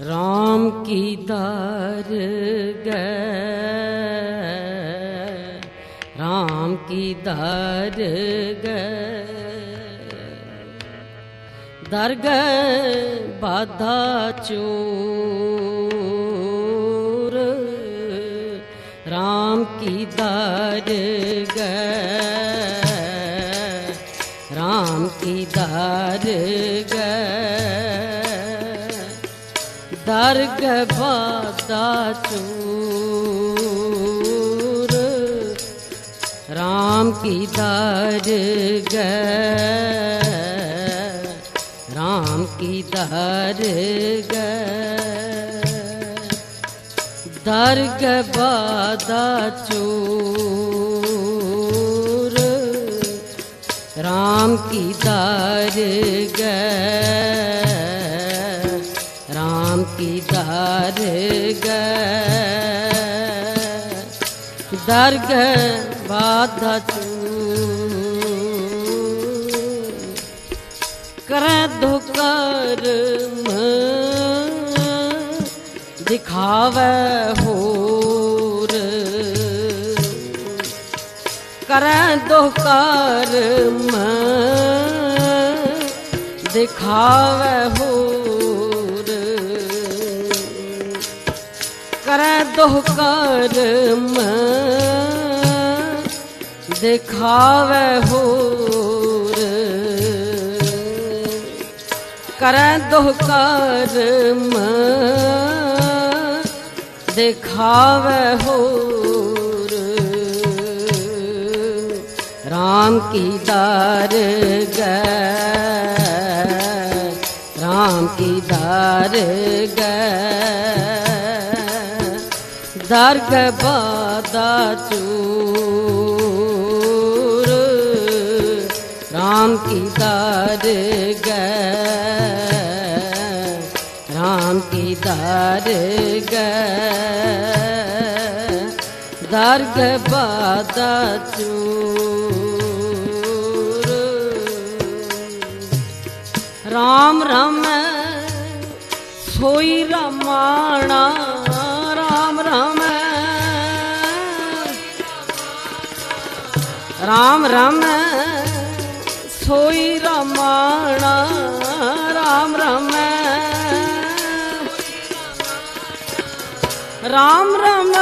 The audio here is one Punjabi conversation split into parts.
ਰਾਮ ਕੀ ਦਰ ਗਏ ਰਾਮ ਕੀ ਦਰ ਗਏ ਦਰ ਗਏ ਬਾਧਾ ਚੋਰ ਰਾਮ ਕੀ ਦਰ ਗਏ ਰਾਮ ਕੀ ਦਰ चूर राम की दर गए राम की दर गए दर्ग बादा चूर राम की दर गए ਦਰ ਗ ਦਰ ਗ ਚੂ ਕਰੈ ਦੁਕਰ ਦਿਖਾਵੇ ਹੋਰ। ਕਰ ਦੁਕਰ ਦਿਖਾਵੇ ਹੋਰ। ਮੈਂ ਦੁਹ ਕਰਮ ਦਿਖਾਵੇ ਹੋਰ। ਕਰੈ ਦੁਹ ਕਰਮ ਦਿਖਾਵੇ ਹੋਰ। ਰਾਮ ਕੀ ਦਰ ਗੈ RAM ਕੀ ਦਰ ਗੈ ਸਰਗਬਾਦਾਚੂਰ ਰਾਮ ਕੀ ਦਰ ਗਏ RAM ਕੀ ਦਰ ਗਏ ਸਰਗਬਾਦਾਚੂਰ RAM RAM ਸੋਈ ਰਮਾਣਾ। ਰਾਮ ਰਾਮ ਸੋਈ ਰਮਾਣਾ, ਰਾਮ ਰਾਮ। ਰਾਮ ਰਾਮ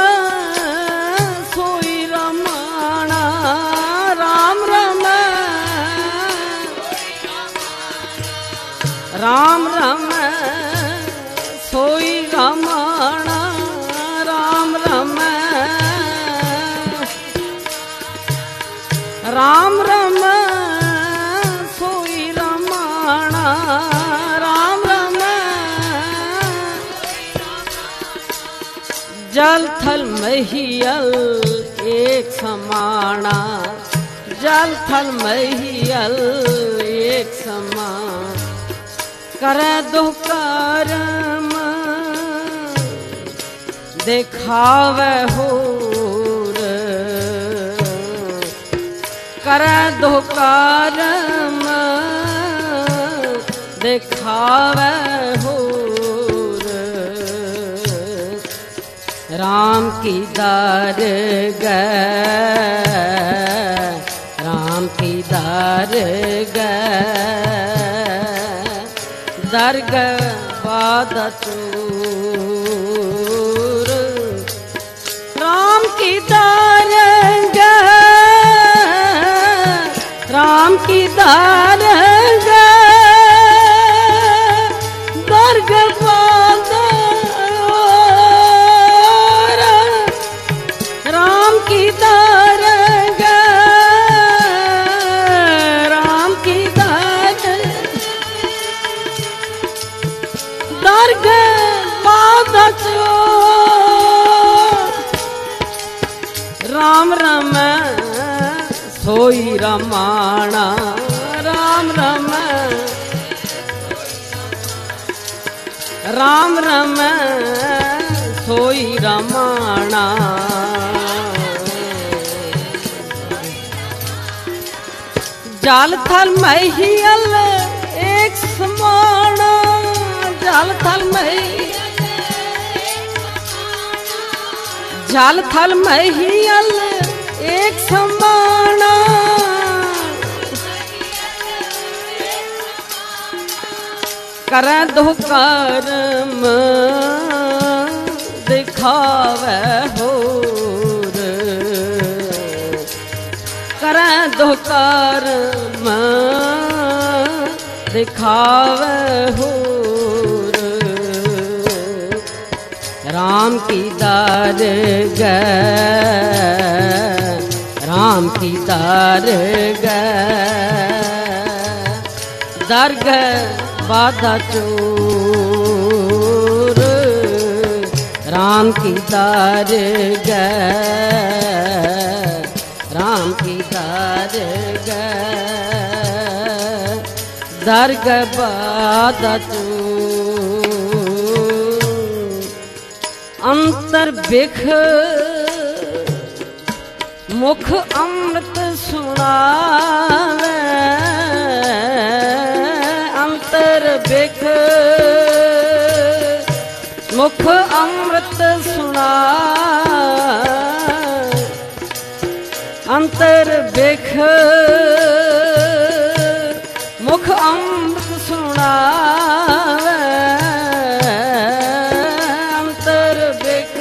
ਸੋਈ ਰਮਾਣਾ, ਰਾਮ ਰਾਮ। ਰਾਮ ਰਾਮ ਸੋਈ ਰਮਾਣਾ। जल थल महियल एक समाना जल थल महियल एक समान कर दो कर्म देखावे होर कर दो कर्म देखावे होर ਰਾਮ ਕੀ ਦਰ ਗੈ? ਰਾਮ ਕੀ ਦਰ ਗੈ? ਦਰਗ ਬਾਦ ਤੂਰ ਰਾਮ ਕੀ ਦਰ ਗੈ? ਰਾਮ ਕੀ ਦਰ ਰਾਮ ਰਾਮ ਸੋਈ ਰਮਾਣਾ ਰਾਮ ਰਮ ਰਾਮ ਰਮ ਸੋਈ ਰਮਾਣਾ ਜਾਲ ਥਲ ਮਹੀਲ ਇੱਕ ਸਮਾਨ। ਜਾਲ ਥਲ ਮਹੀ ਜਾਲ ਥਲ ਮਹੀਲ ਇੱਕ ਸਮਾਨ। ਕਰੈ ਦੋ ਕਰਮ, ਦਿਖਾਵੇ ਹੋ ਕਰਮ ਦਿਖਾਵੇ ਹੋਰ। ਰਾਮ ਕੀ ਦਰ ਗੈ ਰਾਮ ਕੀ ਦਰ ਗੈ ਦਰਗ ਬਾਦਾ ਚੋਰ, ਰਾਮ ਕੀ ਦਰ ਗੈ ਰਾਮ ਕੀ ਦਰ ਗੈ? ਦਰਗ ਬਾਦਾ ਚੋਰ ਅੰਤਰ ਬਿਖ, ਮੁਖ ਅੰਮ੍ਰਿਤ ਸੁਣਾਵੇ। ਅੰਤਰ ਬਿਖ, ਮੁਖ ਅੰਮ੍ਰਿਤ ਸੁਣਾ ਅੰਤਰ ਬਿਖ ਮੁਖ ਅੰਮ੍ਰਿਤ ਸੁਣਾਵੇ। ਅੰਤਰ ਬਿਖ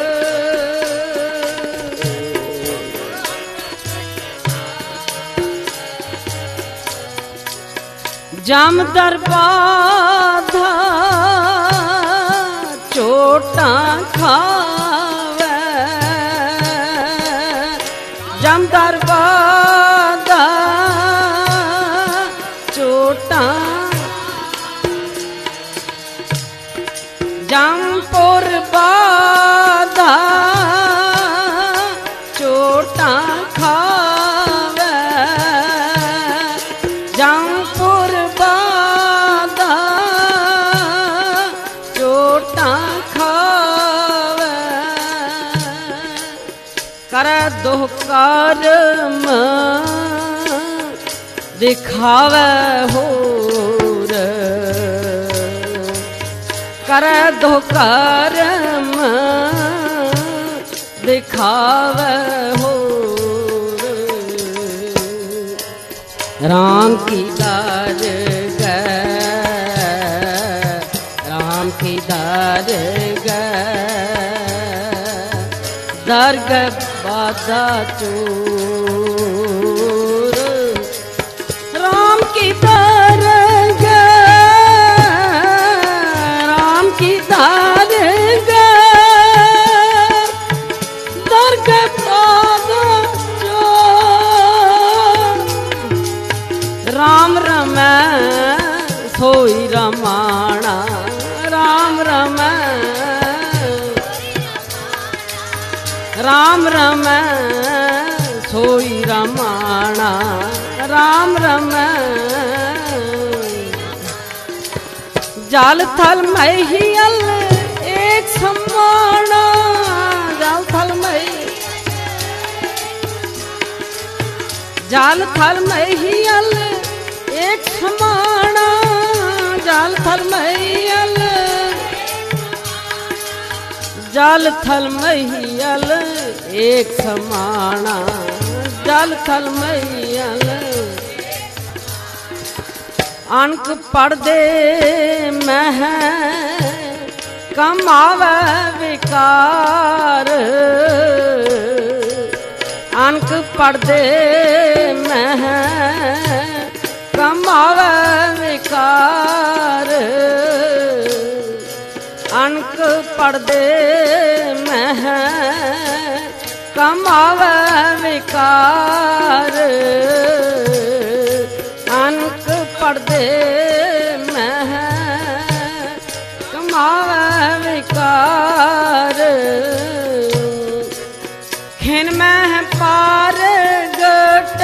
ਜਮ ਦਰਬਾਧਾ ਚੋਟਾਂ ਖਾ ਦੁਹ ਕਰਮ ਦਿਖਾਵੇ ਹੋਰ। ਕਰੈ ਦੁਹ ਕਰਮ ਦਿਖਾਵੇ ਹੋਰ। ਰਾਮ ਕੀ ਦਰ ਗੈ, ਰਾਮ ਕੀ ਦਰ ਗੈ। ਦਰਗ ਬਾਦਾ ਚੋਰ ਰਾਮ ਕੀ ਤਾਰ ਰਾਮ ਕੀ ਦਰ ਗੈ ਦਰਗ ਚੋਰ ਰਾਮ ਰਮੈ, ਸੋਈ ਰਮਾਣਾ। ਰਾਮ ਰਮ ਸੋਈ ਰਮਾਣਾ, ਰਾਮ ਰਮ ਜਲ ਥਲ ਮਹੀਲ ਏਕ ਸਮਾਣਾ, ਜਲ ਥਲ ਮਹੀ ਜਲ ਥਲ ਮਹੀਲ ਏਕ ਸਮਾਣਾ, ਜਲ ਥਲ ਮਹੀਲ। ਜਲ ਥਲ ਮਹੀਲ ਏਕ ਸਮਾਣਾ ਜਲ ਥਲ ਮਹੀਲ ਅਣਕ ਪੜਦੇ ਮਹਿ ਕਮਾਵੇ ਵਿਕਾਰ ਅਣਕ ਪੜਦੇ ਮਹਿ ਕਮਾਵੇ ਵਿਕਾਰ ਅਣਕ ਪੜਦੇ ਮਹਿ ਕਮਾਵੇ ਵਿਕਾਰ। ਅਣਕ ਪੜਦੇ ਮਹਿ ਕਮਾਵੇ ਵਿਕਾਰ। ਖਿਨ ਮਹਿ ਪਾਰ ਗਟ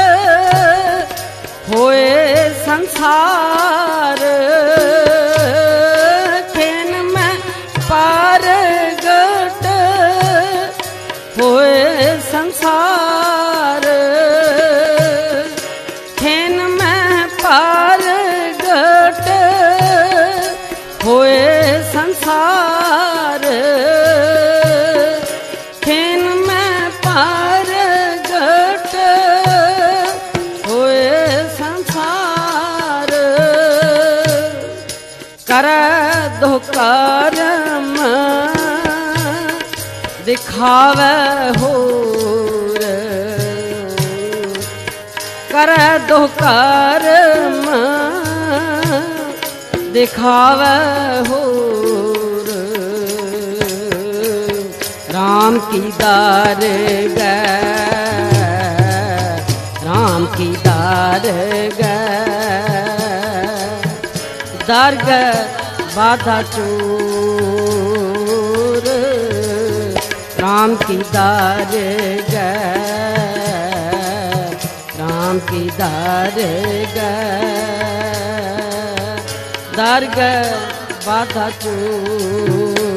ਹੋਏ ਸੰਸਾਰ। ਕਰੈ ਦੁ ਕਰਮ ਦਿਖਾਵੇ ਹੋਰ। ਕਰੈ ਦੁ ਕਰਮ ਦਿਖਾਵੇ ਹੋਰ। RAM ਕੀ ਦਾਰ ਗੈ RAM ਕੀ ਦਾਰ ਗੈ। ਦਰਗ ਬਾਧਾ ਚੋਰ। ਰਾਮ ਕੀ ਦਾਰ ਗੈ। RAM ਕੀ ਦਾਰ ਗੈ। ਦਰਗ ਬਾਧਾ ਚੋਰ।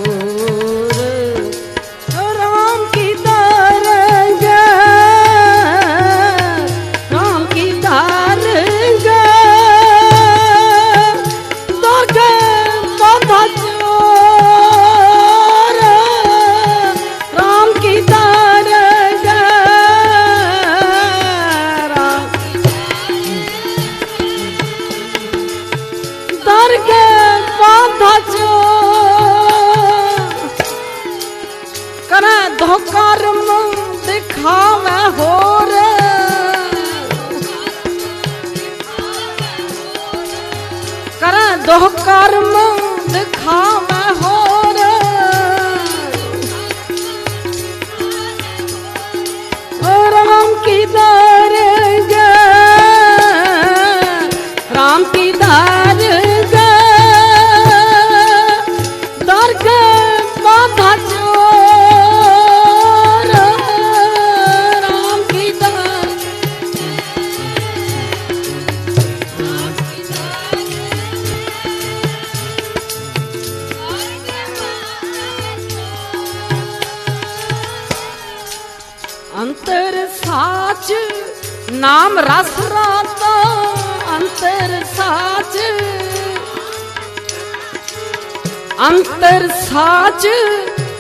ਕਰੇ ਕਰਮ ਦਿਖਾਵੇ ਹੋਰ। ਕਰੇ ਦੋ ਕਰਮ ਦਿਖਾਵੇ ਹੋਰ।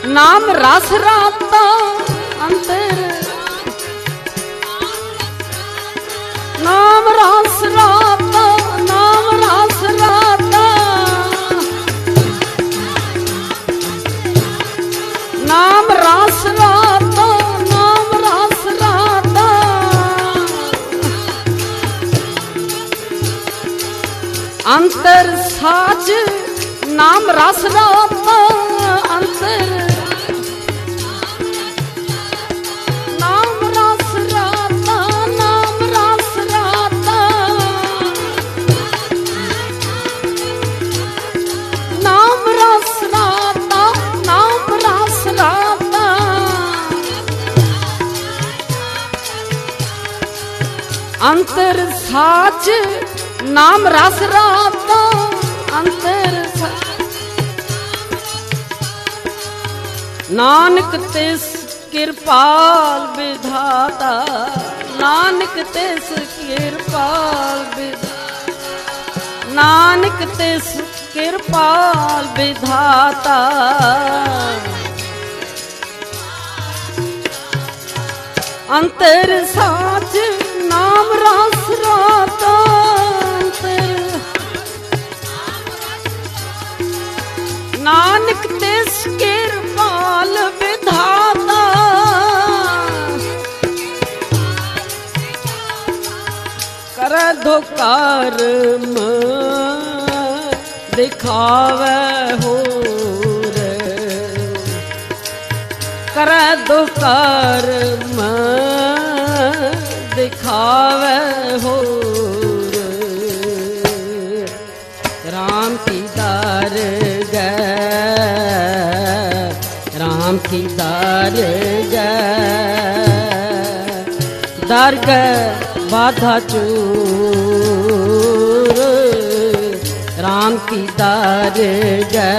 ਨਾਮ ਰਸ ਰਾਤਾ, ਅੰਤਰ। ਨਾਮ ਰਸ ਰਾਤਾ, ਨਾਮ ਰਸ ਰਾਤਾ। ਨਾਮ ਰਸ ਰਾਤਾ, ਨਾਮ ਰਸ ਰਾਤਾ। ਅੰਤਰ ਸਾਚ ਨਾਮ ਰਸ ਰਾਤਾ ਨਾਮ ਰਸ ਅੰਤਰ ਨਾਨਕ ਤਿਸ ਕਿਰਪਾਲ ਵਿਧਾਤਾ, ਨਾਨਕ ਤਿਸ ਕਿਰਪਾਲ ਵਿਧਾਤਾ, ਨਾਨਕ ਤਿਸ ਕਿਰਪਾਲ ਵਿਧਾਤਾ। ਅੰਤਰ ਸਾਚ ਨਾਮ ਰਸ ਰਾਤਾ ਨਾਨਕ ਤਿਸ ਕਿਰਪਾਲ ਵਿਧਾਤਾ। ਕਰ ਧੋ ਕਰਮ ਦਿਖਾਵੇ ਹੋਰ। ਕਰ ਧੋ ਕਰਮ ਦਿਖਾਵੇ ਹੋਰ। ਰਾਮ ਕੀ ਦਰ ਰਾਮ ਕੀ ਦਰ ਗੈ ਦਰਗ ਬਾਧਾ ਚੂਰ, ਰਾਮ ਕੀ ਦਰ ਗੈ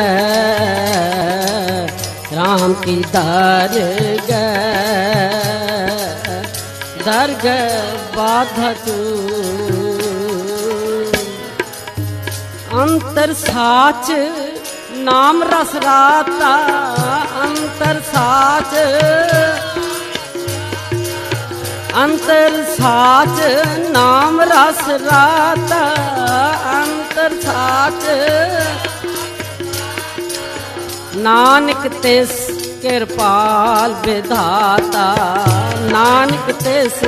ਰਾਮ ਕੀ ਦਰ ਗੈ ਦਰਗ ਬਾਧਾ ਚੂਰ। ਅੰਤਰ ਸਾਚ ਨਾਮ ਰਸ ਰਾਤਾ। ਅੰਤਰ ਸਾਚ ਅੰਤਰ ਸਾਚ ਨਾਮ ਰਸ ਰਾਤਾ, ਅੰਤਰ ਸਾਚ। ਨਾਨਕ ਤਿਸ ਕਿਰਪਾਲ ਵਿਧਾਤਾ, ਨਾਨਕ ਤਿਸ